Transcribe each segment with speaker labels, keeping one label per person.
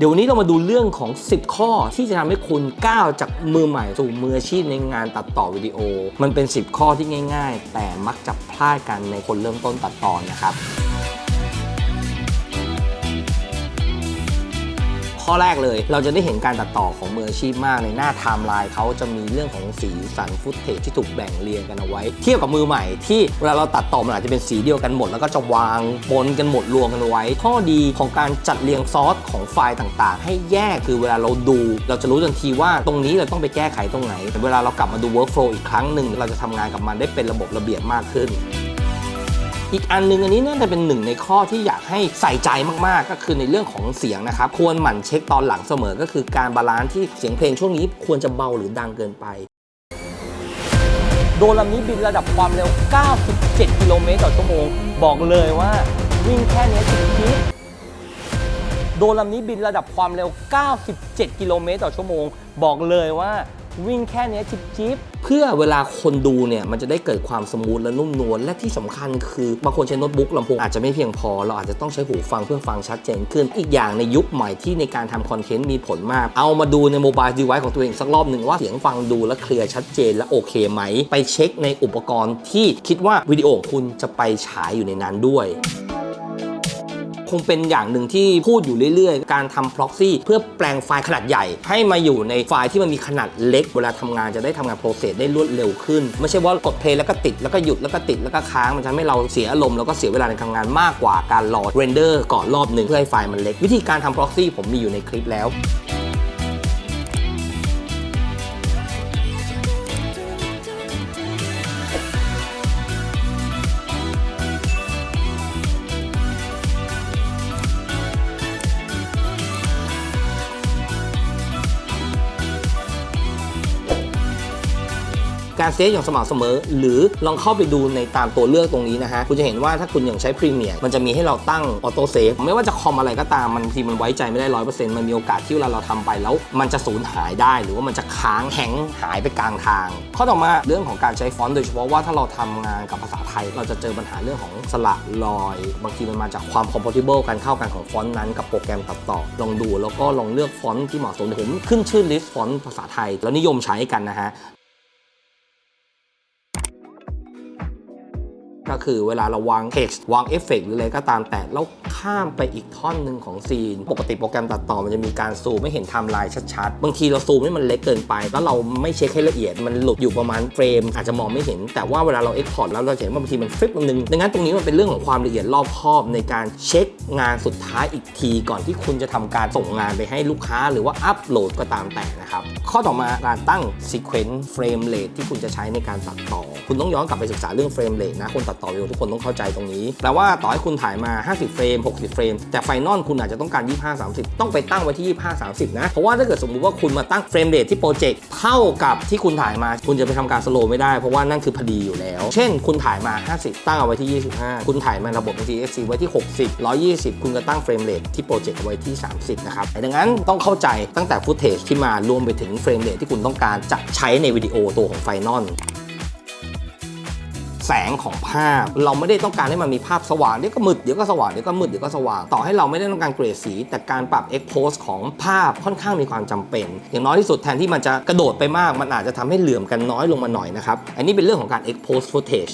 Speaker 1: เดี๋ยววันนี้เรามาดูเรื่องของ 10 ข้อที่จะทำให้คุณก้าวจากมือใหม่สู่มืออาชีพในงานตัดต่อวิดีโอ มันเป็น 10 ข้อที่ง่าย ๆ แต่มักจะพลาดกันในคนเริ่มต้นตัดต่อนะครับ ข้อแรกเลย เราจะได้เห็นการตัดต่อของมืออาชีพมากในหน้าไทม์ไลน์เขาจะมีเรื่องของสีสันฟุตเทจที่ถูกแบ่งเรียงกันเอาไว้ เทียบกับมือใหม่ที่เวลาเราตัดต่อมันอาจจะเป็นสีเดียวกันหมด แล้วก็จะวางปนกันหมดรวมกันไว้ ข้อดีของการจัดเรียงซอสของไฟล์ต่างๆ ให้แยกคือเวลาเราดู เราจะรู้ทันทีว่าตรงนี้เราต้องไปแก้ไขตรงไหนแต่เวลาเรากลับมาดู workflow อีกครั้งหนึ่งเราจะทำงานกับมันได้เป็นระบบระเบียบมากขึ้น อีกอันหนึงอันนี้น่าจะเป็นหนึ่งในข้อที่อยากให้ใส่ใจมากๆ ก็คือในเรื่องของเสียงนะครับ ควรหมั่นเช็คตอนหลังเสมอ ก็คือการบาลานซ์ที่เสียงเพลงช่วงนี้ควรจะเบาหรือดังเกินไป โดรนลำนี้บินระดับความเร็ว 97 กิโลเมตรต่อชั่วโมง บอกเลยว่าวิ่งแค่นี้ยชิดๆโดรนลำนี้บินระดับความเร็ว 97 กิโลเมตรต่อชั่วโมง บอกเลยว่า วิ่งแค่เนี้ยจิบเพื่อเวลาคนดูเนี่ยมันจะได้เกิดความสมูทและนุ่มนวลและที่สำคัญคือบางคนใช้โน้ตบุ๊กลำโพงอาจจะไม่เพียงพอ เราอาจจะต้องใช้หูฟังเพื่อฟังชัดเจนขึ้น อีกอย่างในยุคใหม่ที่ในการทำคอนเทนต์มีผลมาก เอามาดูในโมบายดีไวซ์ของตัวเองสักรอบหนึ่งว่าเสียงฟังดูและเคลียร์ชัดเจนและโอเคไหม ไปเช็คในอุปกรณ์ที่คิดว่าวิดีโอคุณจะไปฉายอยู่ในนั้นด้วย คงเป็นอย่างหนึ่งที่พูดอยู่เรื่อยๆ การทำ proxy เพื่อแปลงไฟล์ขนาดใหญ่ ให้มาอยู่ในไฟล์ที่มันมีขนาดเล็ก เวลาทำงานจะได้ทำงานโปรเซสได้รวดเร็วขึ้น ไม่ใช่ว่ากดเพลย์แล้วก็ติดแล้วก็หยุดแล้วก็ติดแล้วก็ค้างมันจะทำให้เราเสียอารมณ์แล้วก็เสียเวลาในการทำงานมากกว่าการรอเรนเดอร์ก่อนรอบหนึ่งเพื่อให้ไฟล์มันเล็ก วิธีการทำ proxy ผมมีอยู่ในคลิปแล้ว การเซฟอย่างสม่ำเสมอ หรือลองเข้าไปดูในตามตัวเลือกตรงนี้นะฮะคุณจะเห็นว่าถ้าคุณอยังใช้พรีเมียร์มันจะมีให้เราตั้งออโต้เซฟไม่ว่าจะคอมอะไรก็ตามมันทีมันไว้ใจไม่ได้ร้อยเปอร์เซ็นต์มันมีโอกาสที่เวลาเราทำไปแล้ว มันจะสูญหายได้ หรือว่ามันจะค้างแห้งหายไปกลางทาง ข้อต่อมาเรื่องของการใช้ฟอนต์โดยเฉพาะว่าถ้าเราทำงานกับภาษาไทย เราจะเจอปัญหาเรื่องของสระรอย บางทีมันมาจากความ compatible การเข้ากันของฟอนต์นั้นกับโปรแกรมตัดต่อลองดูแล้วก็ลองเลือกฟอนต์ที่เหมาะสมผมขึ้นชื่อลิสต์ฟอนต์ภาษาไทย แล้วนิยมใช้กันนะฮะ ก็คือเวลาเราวาง text วางเอฟเฟกหรืออะไรก็ตามแต่แล้วข้ามไปอีกท่อนหนึ่งของซีน ปกติโปรแกรมตัดต่อมันจะมีการซูมไม่เห็นไทม์ไลน์ชัดๆ บางทีเราซูมให้มันเล็กเกินไป แล้วเราไม่เช็คให้ละเอียดมันหลุดอยู่ประมาณเฟรม อาจจะมองไม่เห็นแต่ว่าเวลาเราเอ็กพอร์ตแล้วเราเห็นว่าบางทีมันฟลิปตรงนึงดังนั้นตรงนี้มันเป็นเรื่องของความละเอียดรอบคอบในการเช็คงานสุดท้ายอีกทีก่อนที่คุณจะทำการส่งงานไปให้ลูกค้าหรือว่าอัปโหลดก็ตามแต่นะครับข้อต่อมาการตั้ง sequence frame rate ที่คุณจะใช้ในการตัดต่อ คุณต้องย้อนกลับไปศึกษาเรื่อง frame rate นะคนตัดต่อวิดีโอทุกคนต้องเข้าใจตรงนี้แปลว่าต่อให้คุณถ่ายมา 50 เฟรม 60 เฟรม แต่ไฟนอลคุณอาจจะต้องการ 25 30 ต้องไปตั้งไว้ที่ 25 30 นะ เพราะว่าถ้าเกิดสมมุติว่าคุณมาตั้งเฟรมเรทที่โปรเจกต์เท่ากับที่คุณถ่ายมา คุณจะไปทำการสโลว์ไม่ได้ เพราะว่านั่นคือพอดีอยู่แล้ว เช่น คุณถ่ายมา 50 ตั้งเอาไว้ที่ 25 คุณถ่ายมาระบบ TXC ไว้ที่ 60 120 คุณก็ตั้งเฟรมเรทที่โปรเจกต์ไว้ที่ 30 นะครับ ดังนั้นต้องเข้าใจตั้งแต่ฟุตเทจที่มารวมไปถึงเฟรมเรทที่คุณต้องการจะใช้ในวิดีโอตัวของไฟนอล แสงของภาพ เราไม่ได้ต้องการให้มันมีภาพสว่างเดี๋ยวก็มืดเดี๋ยวก็สว่างเดี๋ยวก็มืดเดี๋ยวก็สว่างต่อให้เราไม่ได้ต้องการเกรดสี แต่การปรับ expose ของภาพค่อนข้างมีความจำเป็น อย่างน้อยที่สุดแทนที่มันจะกระโดดไปมากมันอาจจะทำให้เหลื่อมกันน้อยลงมาหน่อยนะครับอันนี้เป็นเรื่องของการ expose footage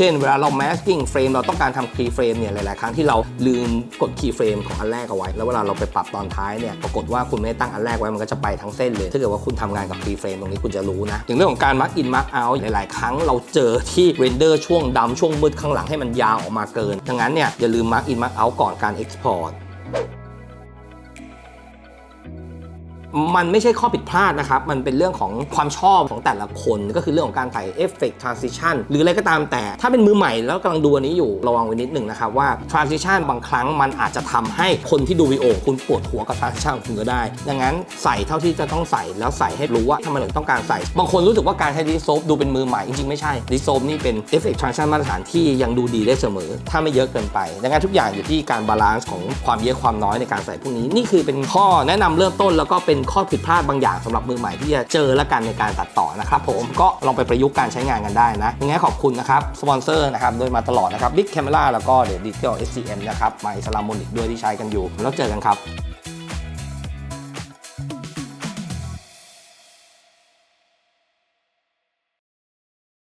Speaker 1: เช่นเวลาเรา masking frame เราต้องการทำ key frame เนี่ยหลาย ๆ ครั้งที่เราลืมกด key frame ของอันแรกเอาไว้ แล้วเวลาเราไปปรับตอนท้ายเนี่ยปรากฏว่าคุณไม่ตั้งอันแรกไว้มันก็จะไปทั้งเส้นเลย ถ้าเกิดว่าคุณทำงานกับ key frame ตรงนี้คุณจะรู้นะถึงเรื่องของการ mark in mark out หลาย ๆ ครั้งเราเจอที่ render ช่วงดำช่วงมืดข้างหลังให้มันยาวออกมาเกิน ดังนั้นเนี่ยอย่าลืม mark in mark out ก่อนการ export มันไม่ใช่ข้อผิดพลาดนะครับ มันเป็นเรื่องของความชอบของแต่ละคนก็คือเรื่องของการใส่เอฟเฟกต์ transition หรืออะไรก็ตามแต่ ถ้าเป็นมือใหม่แล้วกำลังดูอันนี้อยู่ระวังไว้นิดหนึ่งนะครับว่า transition บางครั้งมันอาจจะทำให้คนที่ดูวิดีโอคุณปวดหัวกับ transition ของคุณก็ได้ ดังนั้นใส่เท่าที่จะต้องใส่แล้วใส่ให้รู้ว่าทำไมถึงต้องการใส่ บางคนรู้สึกว่าการใช้ดิโซฟดูเป็นมือใหม่จริงๆไม่ใช่ดิโซฟนี่เป็นเอฟเฟกต์ transition มาตรฐานที่ยังดูดีได้เสมอ ถ้าไม่เยอะเกินไปดังนั้นทุกอย่างอยู่ที่การบาลานซ์ของความเยอะความน้อยในการใส่พวกนี้นี่คือเป็นข้อแนะนำเริ่มต้นแล้วก็เป็นเป็นข้อผิดพลาดบางอย่างสำหรับมือใหม่ที่จะเจอและกันในการตัดต่อนะครับผมก็ลองไปประยุกต์การใช้งานกันได้นะยังไงขอบคุณนะครับสปอนเซอร์นะครับโดยมาตลอดนะครับ Big Camera แล้วก็เดี๋ยว Digital SCM นะครับมาอิสลามโมนิกด้วยที่ใช้กันอยู่ แล้วเจอกันครับ